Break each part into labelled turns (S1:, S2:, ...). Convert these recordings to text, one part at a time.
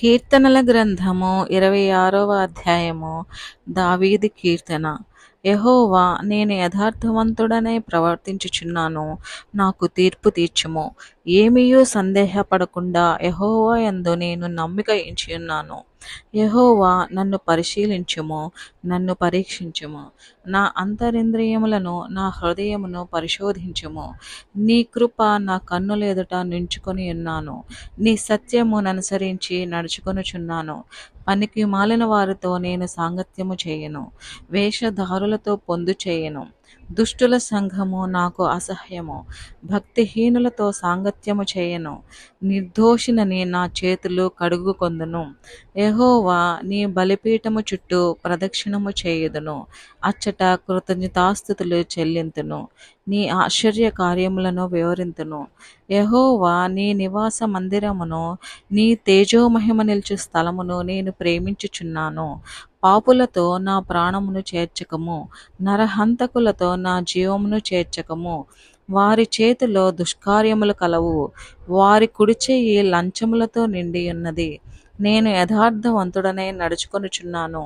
S1: కీర్తనల గ్రంథము ఇరవై ఆరవ అధ్యాయము. దావీది కీర్తన. యహోవా నేను యథార్థవంతుడనే ప్రవర్తించుచున్నాను. నాకు తీర్పు తీర్చుము. ఏమీయూ సందేహపడకుండా యహోవా యందు నేను నమ్మిక ఉంచియున్నాను యహోవా నన్ను పరిశీలించుము నన్ను పరీక్షించుము. నా అంతరింద్రియములను నా హృదయమును పరిశోధించుము. నీ కృప నా కన్నుల ఎదుట నించుకొని ఉన్నాను. నీ సత్యమును అనుసరించి నడుచుకొనుచున్నాను. పనికి మాలిన వారితో నేను సాంగత్యము చేయను. వేషధారులతో పొందు చేయను దుష్టుల సంఘము నాకు అసహ్యము. భక్తిహీనులతో సాంగత్యము చేయను. నిర్దోషినని నా చేతులు కడుగుకొందును. ఎహోవా నీ బలిపీఠము చుట్టూ ప్రదక్షిణము చేయుదును. అచ్చట కృతజ్ఞతాస్థుతులు చెల్లింతును. నీ ఆశ్చర్య కార్యములను వివరింతును. యహోవా నీ నివాస మందిరమును నీ తేజోమహిమ నిల్చు స్థలమును నేను ప్రేమించుచున్నాను. పాపులతో నా ప్రాణమును చేర్చకము నరహంతకులతో నా జీవమును చేర్చకము. వారి చేతిలో దుష్కార్యములు కలవు వారి కుడిచేయి లంచములతో నిండి ఉన్నది. నేను యథార్థవంతుడనే నడుచుకొనుచున్నాను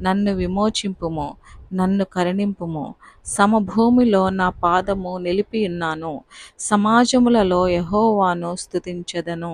S1: నన్ను విమోచింపుము నన్ను కరుణింపుము. సమభూమిలో నా పాదము నిలిపి ఉన్నాను సమాజములలో యహోవాను స్థుతించదను